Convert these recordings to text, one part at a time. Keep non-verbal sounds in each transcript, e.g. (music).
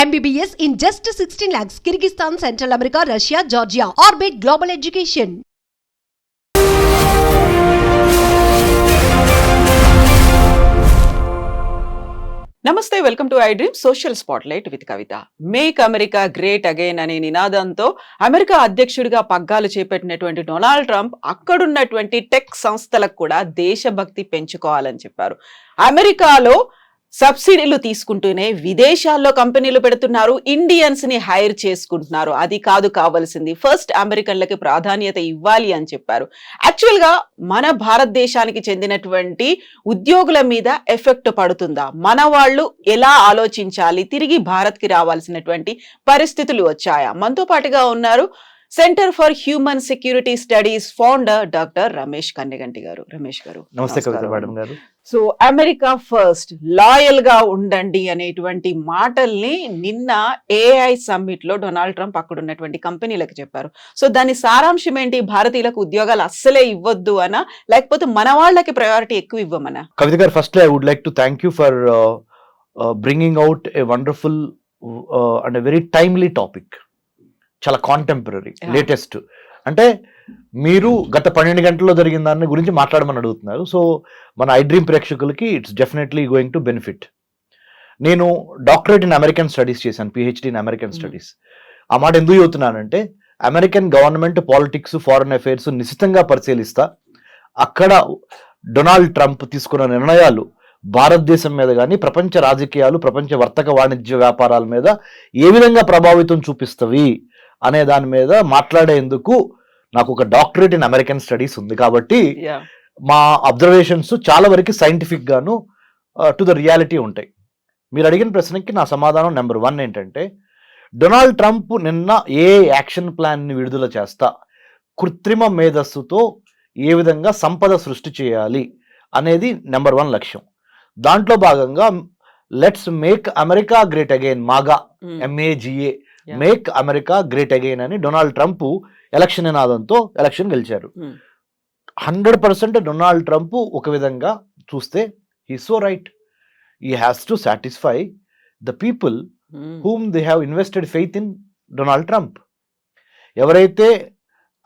MBBS in just sixteen lakhs Kyrgyzstan central America Russia Georgia orbit global education namaste welcome to I dream social spotlight with Kavitha make America great again అనే నినాదంతో America అధ్యక్షుడిగా పగ్గాలు చేపట్టినటువంటి Donald Trump అక్కడున్నటువంటి tech సంస్థలకు కూడా దేశభక్తి పెంచుకోవాలని చెప్పారు. అమెరికాలో సబ్సిడీలు తీసుకుంటూనే విదేశాల్లో కంపెనీలు పెడుతున్నారు ఇండియన్స్ని హైర్ చేసుకుంటున్నారు. అది కాదు కావాల్సింది. ఫస్ట్ అమెరికన్లకి ప్రాధాన్యత ఇవ్వాలి అని చెప్పారు. యాక్చువల్గా మన భారతదేశానికి చెందినటువంటి ఉద్యోగుల మీద ఎఫెక్ట్ పడుతుందా? మన వాళ్ళు ఎలా ఆలోచించాలి? తిరిగి భారత్కి రావాల్సినటువంటి పరిస్థితులు వచ్చాయా? మనతో పాటుగా ఉన్నారు centre for human security studies founder doctor Ramesh Kanneganti garu. Ramesh garu నమస్తే సో అమెరికా ఫస్ట్ లాయల్గా ఉండండి అనేటువంటి మాటల్ని నిన్న ఏఐ సమ్మిట్లో డొనాల్డ్ ట్రంప్ అక్కడ ఉన్నటువంటి కంపెనీలకు చెప్పారు. సో దాని సారాంశం ఏంటి? భారతీయులకు ఉద్యోగాలు అస్సలే ఇవ్వద్దు అనా? లేకపోతే మన వాళ్ళకి ప్రయారిటీ ఎక్కువ ఇవ్వమనా? Kavitha garu first I would like to thank you for bringing out a wonderful and very timely topic చాలా కాంటెంపరీ. లేటెస్ట్ అంటే మీరు గత పన్నెండు గంటల్లో జరిగిన దాని గురించి మాట్లాడమని అడుగుతున్నారు. సో మన ఐ డ్రీమ్ ప్రేక్షకులకి it's definitely going to benefit నేను డాక్టరేట్ ఇన్ అమెరికన్ స్టడీస్ చేశాను పిహెచ్డి ఇన్ అమెరికన్. స్టడీస్ ఆ మాట ఎందుకు చెబుతున్నానంటే American government politics foreign affairs నిశ్చితంగా పరిశీలిస్తా. అక్కడ డొనాల్డ్ ట్రంప్ తీసుకున్న నిర్ణయాలు భారతదేశం మీద కానీ ప్రపంచ రాజకీయాలు ప్రపంచ వర్తక వాణిజ్య వ్యాపారాల మీద ఏ విధంగా ప్రభావితం చూపిస్తవి? అనే దాని మీద మాట్లాడేందుకు నాకు ఒక డాక్టరేట్ ఇన్ అమెరికన్ స్టడీస్ ఉంది కాబట్టి మా అబ్జర్వేషన్స్ చాలా వరకు సైంటిఫిక్ గాను టు ద రియాలిటీ ఉంటాయి. మీరు అడిగిన ప్రశ్నకి నా సమాధానం నెంబర్ వన్ ఏంటంటే డొనాల్డ్ ట్రంప్ నిన్న ఏ యాక్షన్ ప్లాన్ని విడుదల చేస్తా కృత్రిమ మేధస్సుతో ఏ విధంగా సంపద సృష్టి చేయాలి అనేది నెంబర్ వన్ లక్ష్యం. దాంట్లో భాగంగా let's make America great again MAGA MAGA Yeah. Make America great again అని డొనాల్డ్ ట్రంప్ ఎలక్షన్ నినాదంతో ఎలక్షన్ గెలిచారు. హండ్రెడ్ పర్సెంట్ డొనాల్డ్ ట్రంప్ ఒక విధంగా చూస్తే he so right he has to satisfy the people whom they have invested faith in Donald Trump ఎవరైతే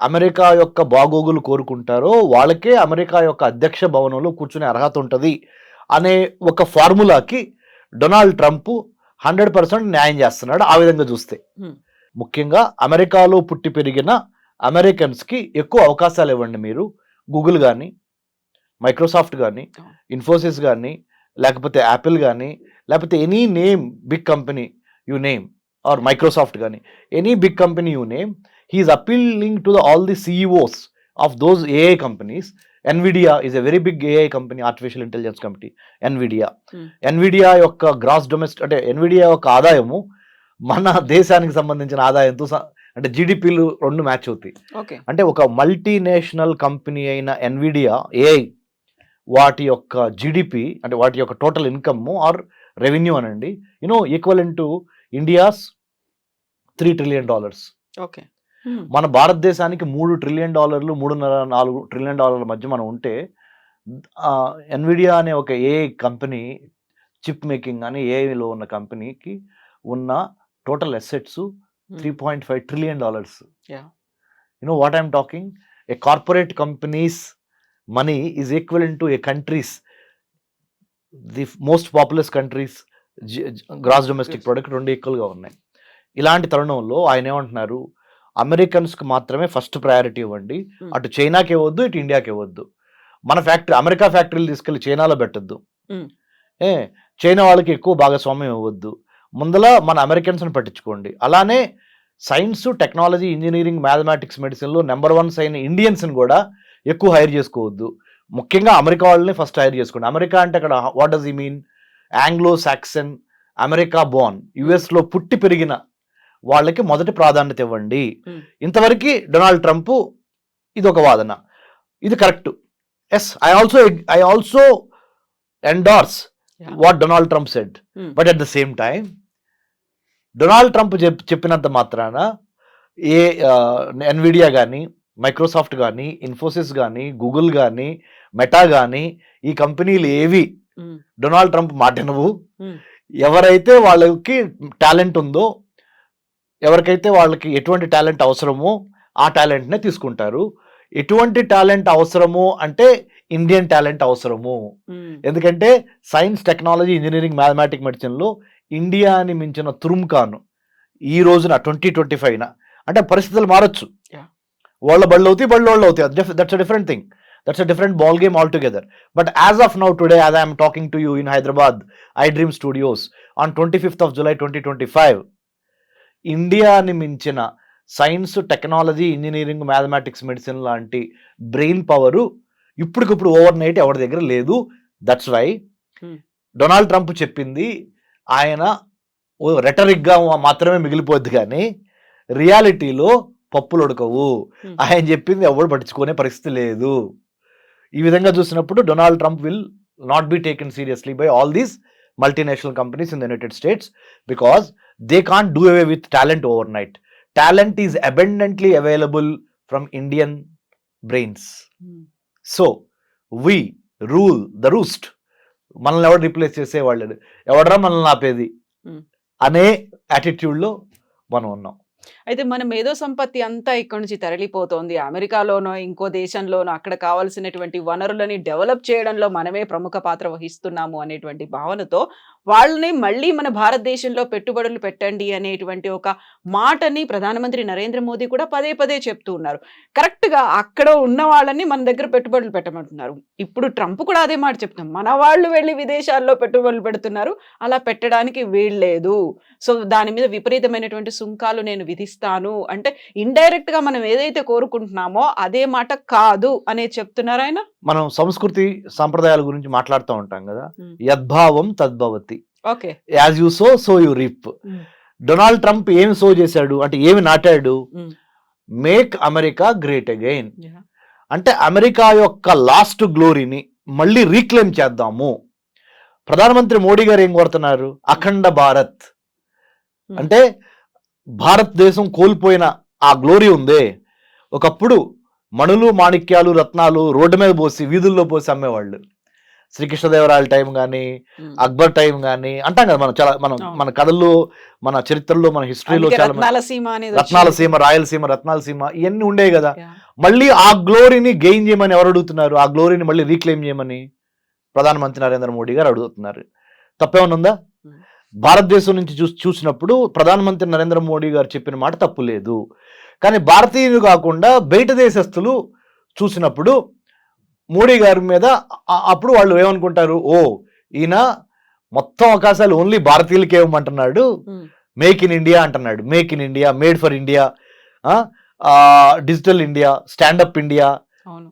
America యొక్క బాగోగులు కోరుకుంటారో వాళ్ళకే అమెరికా యొక్క అధ్యక్ష భవనంలో కూర్చునే అర్హత ఉంటుంది అనే ఒక ఫార్ములాకి డొనాల్డ్ ట్రంప్ హండ్రెడ్ పర్సెంట్ న్యాయం చేస్తున్నాడు ఆ విధంగా చూస్తే. ముఖ్యంగా అమెరికాలో పుట్టి పెరిగిన అమెరికన్స్కి ఎక్కువ అవకాశాలు ఇవ్వండి మీరు గూగుల్ కానీ మైక్రోసాఫ్ట్ కానీ. ఇన్ఫోసిస్ కానీ లేకపోతే యాపిల్ కానీ లేకపోతే any name big company you name or Microsoft కానీ any big company you name he is appealing to the all the CEOs of those AI companies Nvidia is a very big AI company artificial intelligence company Nvidia. Nvidia యొక్క gross domestic అంటే Nvidia యొక్క ఆదాయము మన దేశానికి సంబంధించిన ఆదాయంతో అంటే జీడిపిలు రెండు మ్యాచ్ అవుతాయి. అంటే ఒక మల్టీనేషనల్ కంపెనీ అయిన ఎన్విడియా ఏఐ వాటి యొక్క జిడిపి అంటే వాటి యొక్క టోటల్ ఇన్కమ్ ఆర్ రెవెన్యూ అనండి you know equal to India's three trillion dollars okay. మన భారతదేశానికి మూడు ట్రిలియన్ డాలర్లు మూడున్నర నాలుగు ట్రిలియన్ డాలర్ల మధ్య మనం ఉంటే ఎన్విడియా అనే ఒక ఏ కంపెనీ చిప్ మేకింగ్ అని ఏఐలో ఉన్న కంపెనీకి ఉన్న total assets three point five trillion dollars know what i'm talking? A corporate company's money is equivalent to a country's the most populous countries gross domestic. Product రెండు ఈక్వల్గా ఉన్నాయి. ఇలాంటి తరుణంలో ఆయన ఏమంటున్నారు? అమెరికన్స్కి మాత్రమే ఫస్ట్ ప్రయారిటీ ఇవ్వండి. అటు చైనాకి ఇవ్వద్దు ఇటు ఇండియాకి ఇవ్వద్దు. మన ఫ్యాక్టరీ అమెరికా ఫ్యాక్టరీలు తీసుకెళ్ళి చైనాలో పెట్టద్దు. ఏ చైనా వాళ్ళకి ఎక్కువ భాగస్వామ్యం ఇవ్వద్దు. ముందల మన అమెరికన్స్ని పట్టించుకోండి. అలానే సైన్స్ టెక్నాలజీ ఇంజనీరింగ్ మ్యాథమెటిక్స్ మెడిసిన్లో నెంబర్ వన్స్ అయిన ఇండియన్స్ని కూడా ఎక్కువ హైర్ చేసుకోవద్దు. ముఖ్యంగా అమెరికా వాళ్ళని ఫస్ట్ హైర్ చేసుకోండి. అమెరికా అంటే అక్కడ what does he mean Anglo Saxon America born యుఎస్లో పుట్టి పెరిగిన వాళ్ళకి మొదటి ప్రాధాన్యత ఇవ్వండి. ఇంతవరకు డొనాల్డ్ ట్రంప్ ఇది ఒక వాదన ఇది correct yes I also I also endorse. What Donald Trump said. But at the same time Donald Trump చెప్ చెప్పినంత మాత్రాన ఏ ఎన్విడియా కానీ మైక్రోసాఫ్ట్ కానీ ఇన్ఫోసిస్ కానీ గూగుల్ కానీ మెటా కానీ ఈ కంపెనీలు ఏవి డొనాల్డ్ ట్రంప్ మాట వినవు Hmm. ఎవరైతే వాళ్ళకి టాలెంట్ ఉందో ఎవరికైతే వాళ్ళకి ఎటువంటి టాలెంట్ అవసరమో ఆ టాలెంట్నే తీసుకుంటారు. ఎటువంటి టాలెంట్ అవసరము అంటే ఇండియన్ టాలెంట్ అవసరము. ఎందుకంటే సైన్స్ టెక్నాలజీ ఇంజనీరింగ్ మ్యాథమెటిక్ మెడిసిన్లో ఇండియాని మించిన తురుంకాను. ఈ రోజున ట్వంటీ ట్వంటీ ఫైవ్న అంటే పరిస్థితులు మారచ్చు. వాళ్ళ బళ్ళు అవుతాయి బళ్ళు వాళ్ళు అవుతాయి. That's a different thing that's a different ball game altogether but as of now today as I'm talking to you in Hyderabad I dream studios on twenty fifth of July twenty twenty five ఇండియాని మించిన science technology engineering mathematics medicine లాంటి brain power ఇప్పటికిప్పుడు overnight ఎవరి దగ్గర లేదు that's why. Donald Trump చెప్పింది ఆయన రెటరిక్గా మాత్రమే మిగిలిపోద్ది కానీ రియాలిటీలో పప్పులు ఉడకవు Hmm. ఆయన చెప్పింది ఎవరు పట్టించుకునే పరిస్థితి లేదు ఈ విధంగా చూసినప్పుడు Donald Trump will not be taken seriously by all these multinational companies in the United States because they can't do away with talent overnight talent is abundantly available from Indian brains um. So we rule the roost మనల్ని ఎవరు replace చేసేవాళ్ళు ఎవడరా మనల్ని ఆపేది? Hmm. అనే యాటిట్యూడ్లో మనం ఉన్నాం. అయితే మన మేధో సంపత్తి అంతా ఇక్కడ నుంచి తరలిపోతోంది. అమెరికాలోనో ఇంకో దేశంలోనో అక్కడ కావాల్సినటువంటి వనరులని డెవలప్ చేయడంలో మనమే ప్రముఖ పాత్ర వహిస్తున్నాము అనేటువంటి భావనతో వాళ్ళని మళ్ళీ మన భారతదేశంలో పెట్టుబడులు పెట్టండి అనేటువంటి ఒక మాటని ప్రధానమంత్రి నరేంద్ర మోదీ కూడా పదే పదే చెప్తూ ఉన్నారు. కరెక్ట్గా అక్కడ ఉన్న వాళ్ళని మన దగ్గర పెట్టుబడులు పెట్టమంటున్నారు. ఇప్పుడు ట్రంప్ కూడా అదే మాట చెప్తున్నాం. మన వాళ్ళు వెళ్ళి విదేశాల్లో పెట్టుబడులు పెడుతున్నారు. అలా పెట్టడానికి వీల్లేదు. సో దాని మీద విపరీతమైనటువంటి సుంకాలు నేను విధిస్తాను. అంటే ఇండైరెక్ట్గా మనం ఏదైతే కోరుకుంటున్నామో అదే మాట కాదు అనేది చెప్తున్నారు ఆయన? మనం సంస్కృతి సంప్రదాయాల గురించి మాట్లాడుతూ ఉంటాం కదా. యద్భావం తద్భవతి. Okay. As you sow so you reap. Donald Trump ఏమి సో చేశాడు? అంటే ఏమి నాటాడు. మేక్ అమెరికా గ్రేట్ అగైన్ అంటే అమెరికా యొక్క లాస్ట్ గ్లోరీని మళ్ళీ రీక్లెయిమ్ చేద్దాము. ప్రధానమంత్రి మోడీ గారు ఏం కోరుతున్నారు? అఖండ భారత్. అంటే భారతదేశం కోల్పోయిన ఆ గ్లోరీ ఉందే. ఒకప్పుడు మణులు మాణిక్యాలు రత్నాలు రోడ్డు మీద పోసి వీధుల్లో పోసి అమ్మేవాళ్ళు. శ్రీకృష్ణదేవరాయల టైం కానీ అక్బర్ టైం కానీ అంటాం కదా మనం చాలా మనం. మన కథల్లో మన చరిత్రలో మన హిస్టరీలో చాలా రత్నాల సీమ రాయలసీమ రత్నాల సీమ ఇవన్నీ ఉండేవి కదా. మళ్ళీ ఆ గ్లోరీని గెయిన్ చేయమని ఎవరు అడుగుతున్నారు? ఆ గ్లోరీని మళ్ళీ రీక్లెయిమ్ చేయమని ప్రధానమంత్రి నరేంద్ర మోడీ గారు అడుగుతున్నారు. తప్పేమన్నా ఉందా? Hmm. భారతదేశం నుంచి చూ చూసినప్పుడు ప్రధానమంత్రి నరేంద్ర మోడీ గారు చెప్పిన మాట తప్పు లేదు. కానీ భారతీయులు కాకుండా బయట దేశస్తులు చూసినప్పుడు మోడీ గారి మీద అప్పుడు వాళ్ళు ఏమనుకుంటారు? ఓ ఈయన మొత్తం అవకాశాలు ఓన్లీ భారతీయులకే ఇవ్వమంటున్నాడు. Hmm. మేక్ ఇన్ ఇండియా అంటున్నాడు. Make in India made for India digital India stand up India.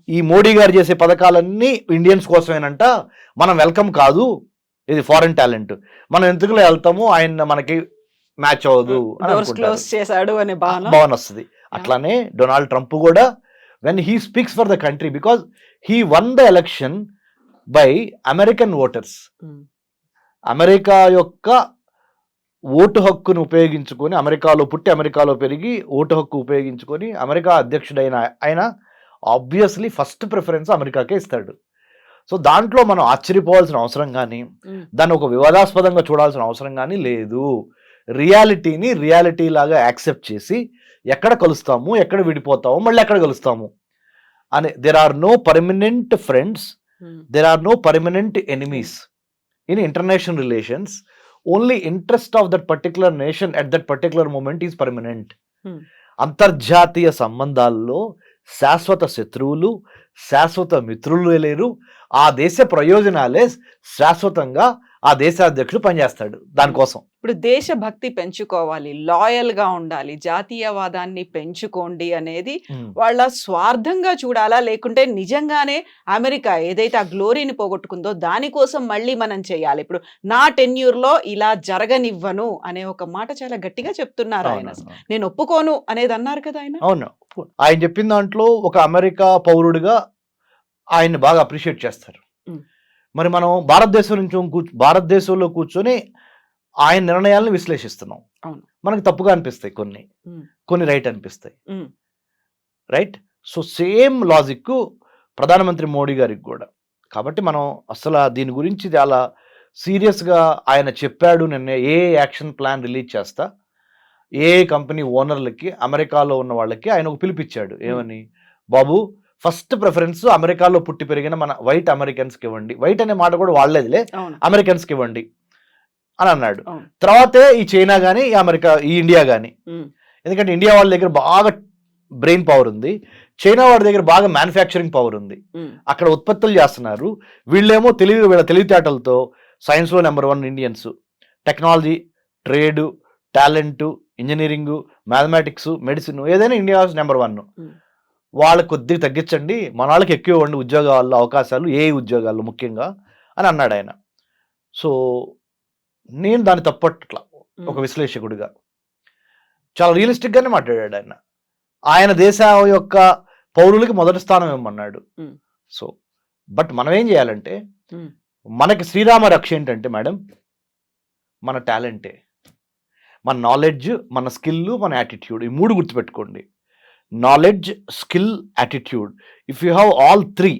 ఈ మోడీ గారు చేసే పథకాలన్నీ ఇండియన్స్ కోసమేనంట. మనం వెల్కమ్ కాదు. ఇది ఫారెన్ టాలెంట్ మనం ఎందుకులో వెళ్తాము? ఆయన మనకి మ్యాచ్ అవ్వదు. క్లోజ్ చేశాడు అనే భావన. వస్తుంది. అట్లానే డొనాల్డ్ ట్రంప్ కూడా when he speaks for the country because he won the election by American voters. America యొక్క ఓటు హక్కును ఉపయోగించుకొని అమెరికాలో పుట్టి అమెరికాలో పెరిగి ఓటు హక్కు ఉపయోగించుకొని అమెరికా అధ్యక్షుడైన ఆయన ఆబ్వియస్లీ ఫస్ట్ ప్రిఫరెన్స్ అమెరికాకే ఇస్తాడు. సో దాంట్లో మనం ఆశ్చర్యపోవాల్సిన అవసరం కానీ దాన్ని ఒక వివాదాస్పదంగా చూడాల్సిన అవసరం కానీ లేదు. రియాలిటీని రియాలిటీ లాగా యాక్సెప్ట్ చేసి ఎక్కడ కలుస్తాము ఎక్కడ విడిపోతాము మళ్ళీ ఎక్కడ కలుస్తాము అని there are no permanent friends there are no permanent enemies in international relations only interest of that particular nation at that particular moment is permanent అంతర్జాతీయ సంబంధాల్లో శాశ్వత శత్రువులు శాశ్వత మిత్రులు లేరు. ఆ దేశ ప్రయోజనాలే శాశ్వతంగా ఆ దేశాధ్యక్షుడు పనిచేస్తాడు దానికోసం. ఇప్పుడు దేశభక్తి పెంచుకోవాలి లాయల్గా ఉండాలి జాతీయవాదాన్ని పెంచుకోండి అనేది వాళ్ళ స్వార్థంగా చూడాలా? లేకుంటే నిజంగానే అమెరికా ఏదైతే ఆ గ్లోరీని పోగొట్టుకుందో దానికోసం మళ్ళీ మనం చేయాలి. ఇప్పుడు నా టెన్యూర్లో ఇలా జరగనివ్వను అనే ఒక మాట చాలా గట్టిగా చెప్తున్నారు ఆయన. నేను ఒప్పుకోను అనేది అన్నారు కదా ఆయన? అవును. ఆయన చెప్పిన దాంట్లో ఒక అమెరికా పౌరుడిగా ఆయన్ని బాగా అప్రిషియేట్ చేస్తారు. మరి మనం భారతదేశం నుంచి కూర్చు భారతదేశంలో కూర్చొని ఆయన నిర్ణయాలను విశ్లేషిస్తున్నాం. మనకు తప్పుగా అనిపిస్తాయి కొన్ని. కొన్ని రైట్ అనిపిస్తాయి. రైట్ సో సేమ్ లాజిక్ ప్రధానమంత్రి మోడీ గారికి కూడా కాబట్టి మనం అసలు దీని గురించి చాలా సీరియస్గా ఆయన చెప్పాడు నిన్న ఏ యాక్షన్ ప్లాన్ రిలీజ్ చేస్తా ఏ కంపెనీ ఓనర్లకి అమెరికాలో ఉన్న వాళ్ళకి ఆయన ఒక పిలిపిచ్చాడు. ఏమని? బాబు ఫస్ట్ ప్రిఫరెన్స్ అమెరికాలో పుట్టి పెరిగిన మన వైట్ అమెరికన్స్కి ఇవ్వండి. వైట్ అనే మాట కూడా వాడలేదులే. అవును. అమెరికన్స్కి ఇవ్వండి అని అన్నాడు. తర్వాతే ఈ చైనా కానీ ఈ అమెరికా ఈ ఇండియా కానీ ఎందుకంటే ఇండియా వాళ్ళ దగ్గర బాగా బ్రెయిన్ పవర్ ఉంది. చైనా వాళ్ళ దగ్గర బాగా మ్యానుఫ్యాక్చరింగ్ పవర్ ఉంది. అక్కడ ఉత్పత్తులు చేస్తున్నారు. వీళ్ళేమో తెలివి వీళ్ళ తెలివితేటలతో సైన్స్లో number one Indians. Technology trade talent engineering mathematics medicine ఏదైనా ఇండియా నెంబర్ వన్. వాళ్ళకి కొద్దిగా తగ్గించండి మన వాళ్ళకి ఎక్కువ ఇవ్వండి ఉద్యోగాల్లో అవకాశాలు ఏ ఉద్యోగాల్లో ముఖ్యంగా అని అన్నాడు ఆయన. సో నేను దాన్ని తప్పట్లా ఒక విశ్లేషకుడిగా. చాలా రియలిస్టిక్ గానే మాట్లాడాడు ఆయన. ఆయన దేశ యొక్క పౌరులకి మొదటి స్థానం ఇవ్వమన్నాడు. సో బట్ మనం ఏం చేయాలంటే. మనకి శ్రీరామ రక్ష ఏంటంటే మేడం మన టాలెంటే. మన నాలెడ్జ్ మన స్కిల్ మన యాటిట్యూడ్ ఈ మూడు గుర్తుపెట్టుకోండి. Knowledge skill attitude if you have all three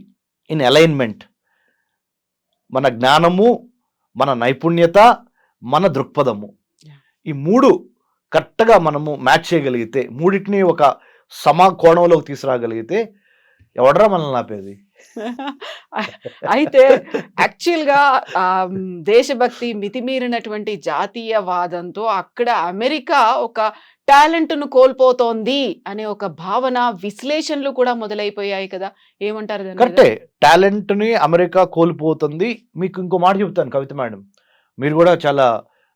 in alignment మన జ్ఞానము మన నైపుణ్యత మన దృక్పథము. ఈ మూడు కరెక్ట్గా మనము మ్యాచ్ చేయగలిగితే మూడింటిని ఒక సమా కోణంలోకి తీసుకురాగలిగితే ఎవడరా మనల్ని ఆపేది? (laughs) అయితే యాక్చువల్గా దేశభక్తి మితిమీరినటువంటి జాతీయవాదంతో అక్కడ అమెరికా ఒక టాలెంట్ను కోల్పోతోంది అనే ఒక భావన విశ్లేషణలు కూడా మొదలైపోయాయి కదా. ఏమంటారు కరెక్టే. టాలెంట్ని అమెరికా కోల్పోతుంది. మీకు ఇంకో మాట చెప్తాను కవిత మేడం. మీరు కూడా చాలా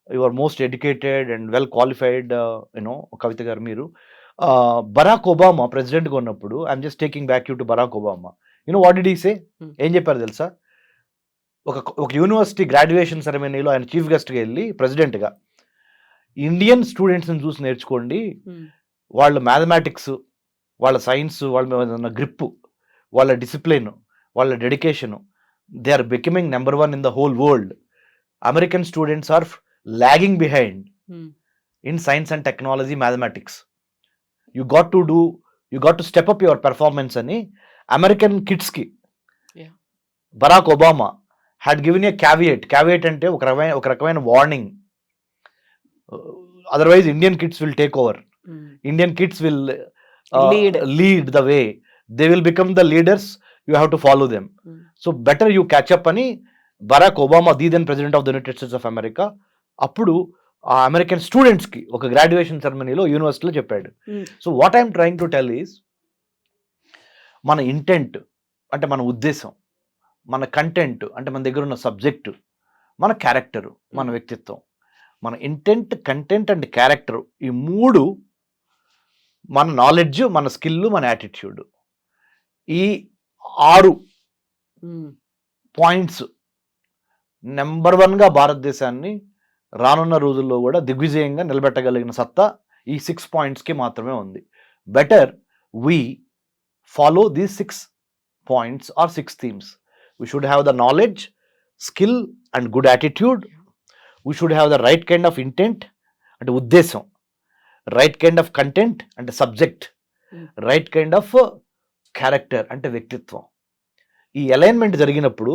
your most educated and well qualified you know Kavitha garu మీరు. బరాక్ ఒబామా ప్రెసిడెంట్గా ఉన్నప్పుడు I'm just taking back you to Barack Obama. You know what they say Hmm. ఏం చెప్పారు తెలుసా? ఒక ఒక యూనివర్సిటీ గ్రాడ్యుయేషన్ సెరమనీలో ఆయన చీఫ్ గెస్ట్గా వెళ్ళి ప్రెసిడెంట్గా ఇండియన్ స్టూడెంట్స్ని చూసి నేర్చుకోండి. ఉమ్, వాళ్ళ మ్యాథమెటిక్స్ వాళ్ళ సైన్స్ వాళ్ళ మీద ఉన్న గ్రిప్ వాళ్ళ డిసిప్లిన్ వాళ్ళ dedication they are becoming number one in the whole world American students are lagging behind in science and technology mathematics you got to do you got to step up your performance అని American కిడ్స్కి. Barack Obama had given a caveat caveat అంటే ఒక రకమైన ఒక రకమైన warning otherwise Indian kids will take over uh, Lead. lead the way. They will become the leaders. You have to follow them. Um, So better you catch up అని Barack Obama the then president of the United States of America అప్పుడు ఆ American స్టూడెంట్స్కి ఒక graduation సెరమనీలో యూనివర్సిటీలో చెప్పాడు so what I'm trying to tell is మన intent అంటే మన ఉద్దేశం మన కంటెంట్ అంటే మన దగ్గర ఉన్న సబ్జెక్టు మన క్యారెక్టరు మన వ్యక్తిత్వం. మన ఇంటెంట్ కంటెంట్ అండ్ క్యారెక్టర్ ఈ మూడు మన నాలెడ్జ్ మన స్కిల్ మన యాటిట్యూడ్ ఈ ఆరు పాయింట్స్ నెంబర్ వన్గా భారతదేశాన్ని రానున్న రోజుల్లో కూడా దిగ్విజయంగా నిలబెట్టగలిగిన సత్తా ఈ సిక్స్ పాయింట్స్కి మాత్రమే ఉంది. Better we follow these six points or six themes we should have the knowledge skill and good attitude we should have the right kind of intent అంటే ఉద్దేశం రైట్ కైండ్ ఆఫ్ కంటెంట్ అంటే subject Hmm. Right kind of character అంటే వ్యక్తిత్వం. ఈ alignment జరిగినప్పుడు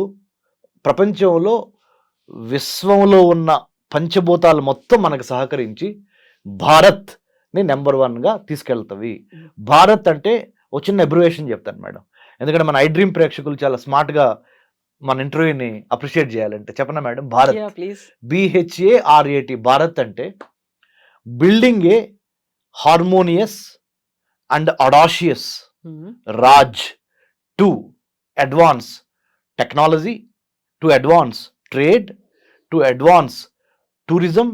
ప్రపంచంలో విశ్వంలో ఉన్న పంచభూతాలు మొత్తం మనకు సహకరించి భారత్ని నెంబర్ వన్గా తీసుకెళ్తవి భారత్ అంటే ఒక చిన్న అబ్రివేషన్ చెప్తాను మేడం. ఎందుకంటే మన ఐ డ్రీమ్ ప్రేక్షకులు చాలా స్మార్ట్గా మన ఇంటర్వ్యూని అప్రిషియేట్ చేయాలంటే. చెప్పనా madam? Bharat. BHA RAT Bharat అంటే building a harmonious and audacious Raj to advance technology to advance trade to advance tourism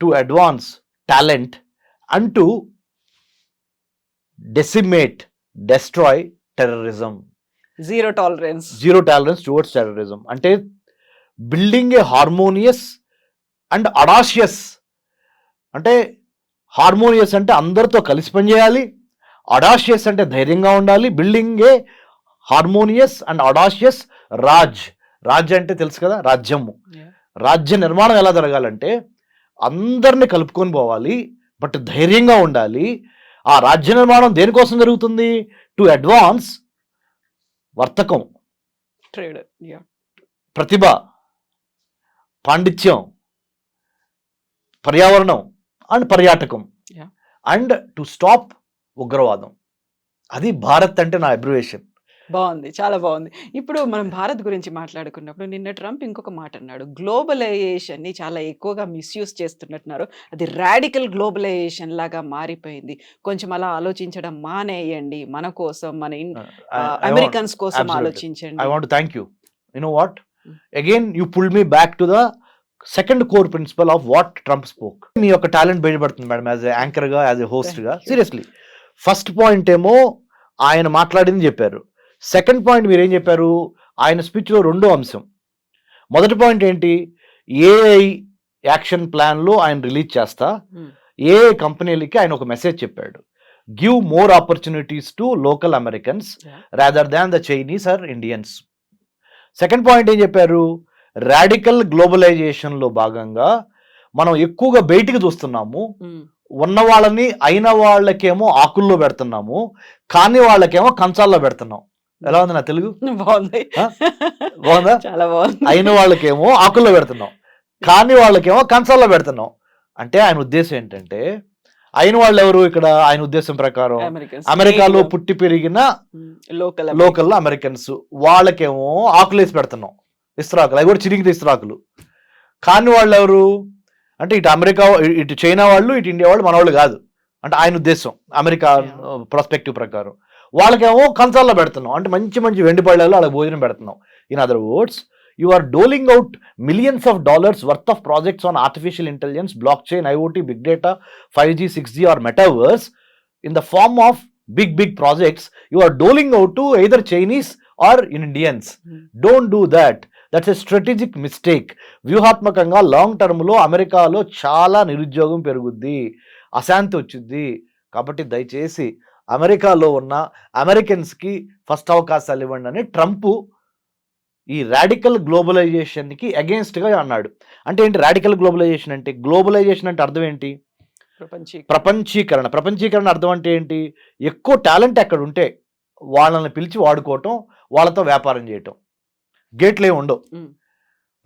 to advance talent and to decimate destroy terrorism zero tolerance zero tolerance towards terrorism అంటే building a harmonious and audacious అంటే harmonious అంటే అందరితో కలిసి పనిచేయాలి. Audacious అంటే ధైర్యంగా ఉండాలి. Building a harmonious and audacious raj. Raj అంటే తెలుసు కదా రాజ్యము. రాజ్య నిర్మాణం ఎలా జరగాలంటే అందరిని కలుపుకొని పోవాలి బట్ ధైర్యంగా ఉండాలి. ఆ రాజ్య నిర్మాణం దేనికోసం జరుగుతుంది? టు అడ్వాన్స్ వర్తకం. ట్రేడ్ ప్రతిభ పాండిత్యం పర్యావరణం అండ్ పర్యాటకం. అండ్ టు స్టాప్ ఉగ్రవాదం. అది భారత్ అంటే నా అబ్రివేషన్ బాగుంది చాలా బాగుంది ఇప్పుడు మనం భారత్ గురించి మాట్లాడుకున్నప్పుడు నిన్న ట్రంప్ ఇంకొక మాట అన్నాడు గ్లోబలైజేషన్ని చాలా ఎక్కువగా మిస్యూజ్ చేస్తున్నట్టున్నారు. అది రాడికల్ గ్లోబలైజేషన్ లాగా మారిపోయింది. కొంచెం అలా ఆలోచించడం మానేయండి. మన కోసం మన అమెరికన్స్ కోసం absolutely. ఐ ఆలోచించండి want thank you you know what. Again you pull me back to the second core principle of what Trump spoke మీ యొక్క టాలెంట్ బయటపడుతుంది మేడం యాజ్ యాంకర్గా యాజ్ ఎ హోస్ట్గా. Thank you. Seriously first point ఏమో ఆయన మాట్లాడింది చెప్పారు. Second point మీరు ఏం చెప్పారు? ఆయన స్పీచ్లో రెండో అంశం. మొదటి పాయింట్ ఏంటి? ఏఐ యాక్షన్ ప్లాన్లో ఆయన రిలీజ్ చేస్తా. ఏ కంపెనీలకి ఆయన ఒక మెసేజ్ చెప్పాడు. Give more opportunities to local Americans. Rather than the Chinese or Indians. Second point ఏం చెప్పారు? రాడికల్ గ్లోబలైజేషన్లో భాగంగా మనం ఎక్కువగా బయటికి చూస్తున్నాము. ఉన్న వాళ్ళని అయిన వాళ్ళకేమో ఆకుల్లో పెడుతున్నాము. కాని వాళ్ళకేమో కంచాల్లో పెడుతున్నాం. ఎలా ఉంది నా తెలుగు? బాగుంది? బాగుందా? చాలా బాగుంది. అయిన వాళ్ళకేమో ఆకుల్లో పెడుతున్నాం. కాని వాళ్ళకేమో కంచాల్లో పెడుతున్నాం. అంటే ఆయన ఉద్దేశం ఏంటంటే అయిన వాళ్ళు ఎవరు ఇక్కడ? ఆయన ఉద్దేశం ప్రకారం అమెరికాలో పుట్టి పెరిగిన లోకల్ లోకల్ అమెరికన్స్. వాళ్ళకేమో ఆకులేసి పెడుతున్నాం. ఇస్త్రాకులు. అవి కూడా చిరిగిన ఇస్త్రాకులు. కాని వాళ్ళు ఎవరు అంటే ఇటు అమెరికా ఇటు చైనా వాళ్ళు ఇటు ఇండియా వాళ్ళు మన వాళ్ళు కాదు. అంటే ఆయన ఉద్దేశం. అమెరికా ప్రాస్పెక్టివ్ ప్రకారం. వాళ్ళకేమో కంచాల్లో పెడుతున్నాం. అంటే మంచి మంచి వెండి పళ్ళలో వాళ్ళకి భోజనం పెడుతున్నాం. In other words you are doling out millions of dollars worth of projects on artificial intelligence blockchain IoT big data five G six G or metaverse in the form of big big projects you are doling out to either Chinese or Indians don't do that that's a strategic mistake వ్యూహాత్మకంగా long టర్మ్లో అమెరికాలో చాలా నిరుద్యోగం పెరుగుద్ది. అశాంతి వచ్చింది కాబట్టి దయచేసి అమెరికాలో ఉన్న అమెరికన్స్కి ఫస్ట్ అవకాశాలు ఇవ్వండి అని ట్రంప్ ఈ రాడికల్ గ్లోబలైజేషన్కి అగేన్స్ట్గా అన్నాడు. అంటే ఏంటి రాడికల్ గ్లోబలైజేషన్ అంటే గ్లోబలైజేషన్ అంటే అర్థం ఏంటి? ప్రపంచీ ప్రపంచీకరణ. ప్రపంచీకరణ అర్థం అంటే ఏంటి? ఎక్కువ టాలెంట్ అక్కడ ఉంటే వాళ్ళని పిలిచి వాడుకోవటం వాళ్ళతో వ్యాపారం చేయటం. గేట్లే ఉండవు. ఉమ్,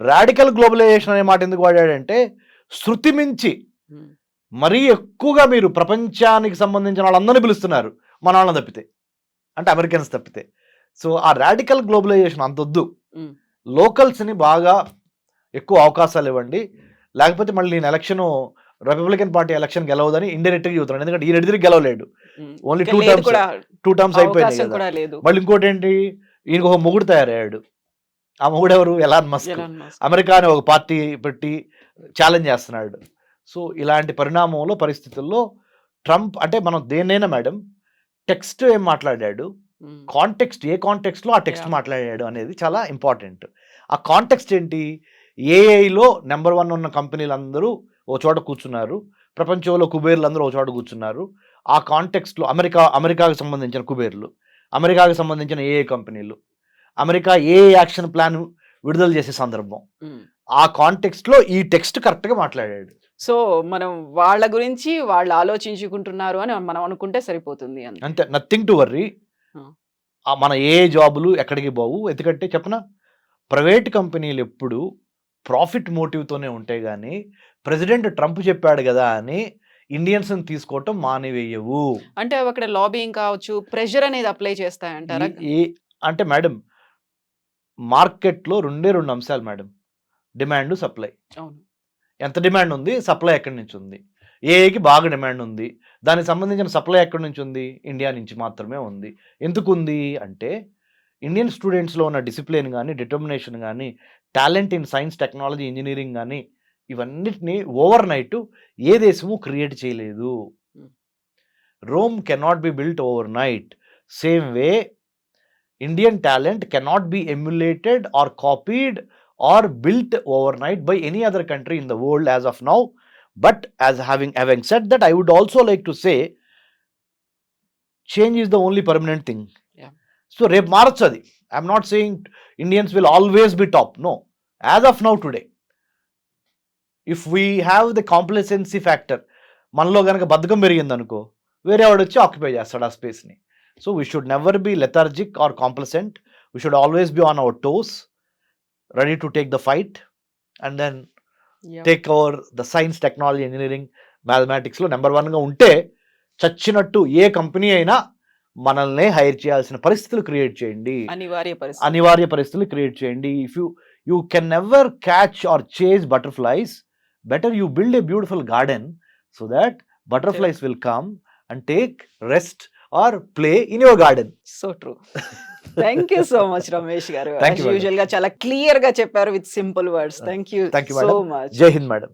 రాడికల్ గ్లోబలైజేషన్ అనే మాట ఎందుకు వాడాడంటే శృతి మించి మరీ ఎక్కువగా మీరు ప్రపంచానికి సంబంధించిన వాళ్ళందరినీ పిలుస్తున్నారు మన వాళ్ళని తప్పితే. అంటే అమెరికన్స్ తప్పితే. సో ఆ రాడికల్ గ్లోబలైజేషన్ అంతొద్దు. ఉమ్. లోకల్స్ని బాగా ఎక్కువ అవకాశాలు ఇవ్వండి. లేకపోతే మళ్ళీ నేను ఎలక్షన్ రిపబ్లికన్ పార్టీ ఎలక్షన్ గెలవదని ఇండైరెక్ట్గా చెబుతున్నాను ఎందుకంటే ఈయన ఎదురు గెలవలేడు. కూడా టూ టర్మ్స్ కదా. కూడా లేదు. మళ్ళీ ఇంకోటి ఏంటి ఈయనకు ఒక మొగుడు తయారయ్యాడు. ఆ మొగుడు ఎవరు Elon Musk. Elon Musk. America అనే ఒక పార్టీ పెట్టి ఛాలెంజ్ చేస్తున్నాడు. సో ఇలాంటి పరిణామంలో పరిస్థితుల్లో ట్రంప్ అంటే మనం దేన్నైనా మేడం టెక్స్ట్ ఏం మాట్లాడాడు? కాంటెక్స్ట్ ఏ కాంటెక్స్ట్లో ఆ టెక్స్ట్. మాట్లాడాడు అనేది చాలా ఇంపార్టెంట్. ఆ కాంటెక్స్ట్ ఏంటి? ఏఐలో నెంబర్ వన్ ఉన్న కంపెనీలందరూ ఓ చోట కూర్చున్నారు. ప్రపంచంలో కుబేర్లు అందరూ ఓ చోట కూర్చున్నారు. ఆ కాంటెక్స్ట్లో అమెరికా అమెరికాకు సంబంధించిన కుబేర్లు అమెరికాకు సంబంధించిన ఏఏ కంపెనీలు అమెరికా ఏ యాక్షన్ ప్లాన్ విడుదల చేసే సందర్భం. ఆ కాంటెక్స్ట్లో ఈ టెక్స్ట్ కరెక్ట్గా మాట్లాడాడు. సో మనం వాళ్ళ గురించి వాళ్ళు ఆలోచించుకుంటున్నారు అని మనం అనుకుంటే సరిపోతుంది అని. అంతే. Nothing to worry. మన ఏ జాబులు ఎక్కడికి పోవు. ఎందుకంటే చెప్పనా? ప్రైవేట్ కంపెనీలు ఎప్పుడు ప్రాఫిట్ మోటివ్తోనే ఉంటాయి కానీ ప్రెసిడెంట్ ట్రంప్ చెప్పాడు కదా అని ఇండియన్స్ని తీసుకోవటం మానివేయవు. అంటే అక్కడ లాబింగ్ కావచ్చు ప్రెషర్ అనేది అప్లై చేస్తాయంటారా? అంటే మేడం మార్కెట్లో రెండే రెండు అంశాలు మేడం. Demand supply. ఎంత డిమాండ్ ఉంది? సప్లై ఎక్కడి నుంచి ఉంది? ఏఐకి బాగా డిమాండ్ ఉంది. దానికి సంబంధించిన సప్లై ఎక్కడి నుంచి ఉంది? ఇండియా నుంచి మాత్రమే ఉంది. ఎందుకు ఉంది అంటే ఇండియన్ స్టూడెంట్స్లో ఉన్న డిసిప్లిన్ కానీ డిటర్మినేషన్ కానీ talent in science technology engineering కానీ ఇవన్నిటిని ఓవర్ నైట్ ఏ దేశము క్రియేట్ చేయలేదు. Rome cannot be built overnight. Same way Indian talent cannot be emulated or copied or built overnight by any other country in the world as of now. But as having having said that, I would also like to say change is the only permanent thing. Yeah. So రేపు మారచ్చు అది I'm not saying Indians will always be top no as of now today if we have the complacency factor మనలో కనుక బద్ధకం పెరిగింది అనుకో వేరే వాడు వచ్చి ఆక్యుపై చేస్తాడు ఆ స్పేస్ని so we should never be lethargic or complacent we should always be on our toes ready to take the fight and then take over the science technology engineering మ్యాథమెటిక్స్లో number వన్గా ఉంటే చచ్చినట్టు ఏ కంపెనీ అయినా మనల్ని hire చేయాల్సిన పరిస్థితులు create చేయండి. అనివార్య పరిస్థితి అనివార్య పరిస్థితులు క్రియేట్ చేయండి. If you you can never catch or chase butterflies better you build a beautiful garden so that butterflies will come and take rest or play in your garden so true thank you so much Ramesh garu. యూజువల్గా చాలా క్లియర్గా చెప్పారు with simple words thank you so. Much Jai Hind madam